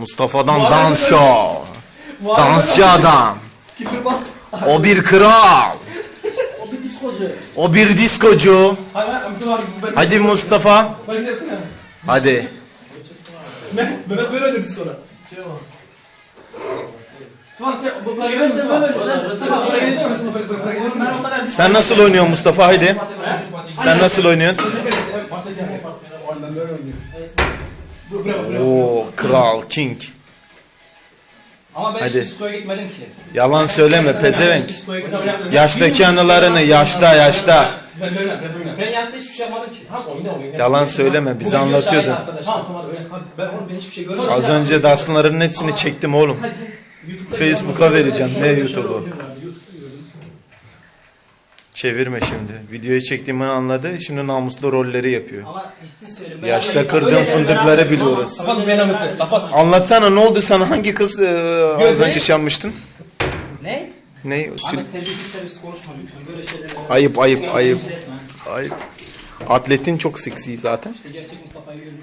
Mustafa'dan Muharrem dans Öyle. show. Muharrem Dansçı adam. Küfür bas. O bir kral. O bir diskocu. O bir diskocu. Hayır hayır. Amca var. Ben- Hadi Mustafa. Ben gidersene. Hadi. Mehmet Mehmet böyle dedi sonra. Sıvan sen bu para gidiyor musun? Sıvan para gidiyor musun? Para gidiyor musun? Sen nasıl oynuyorsun Mustafa haydi. Sen nasıl oynuyorsun? Oo kral king. Ama ben Hadi. hiç diskoya gitmedim ki. Yalan söyleme pezevenk. Diskoya gitmedim. Yaştaki anılarını yaşta yaşta. Ben böyle ben yaşta hiçbir şey yapmadım ki. Tamam oyna oyna. Yalan söyleme bize anlatıyordun. arkadaşlar. Tamam tamam öyle. Hadi. Ben oğlum ben hiçbir şey görmedim. Az önce dansların hepsini çektim oğlum. Facebook'a vereceğim. Ne YouTube'u? Çevirme şimdi. Videoyu çektiğimi anladı. Şimdi namuslu rolleri yapıyor. Ama ciddi söylüyorum. Yaşta kırdığın fındıkları biliyoruz. Kapat. Kapat. Anlatsana ne oldu sana? Hangi kız e, az önce şey yapmıştın? Ne? Ne? Sül- Ahmet terbiyesiz terbiyesiz konuşma lütfen. Böyle şeyler. Ayıp ayıp ayıp. Ayıp. Atletin çok seksi zaten. İşte gerçek Mustafa'yı görün.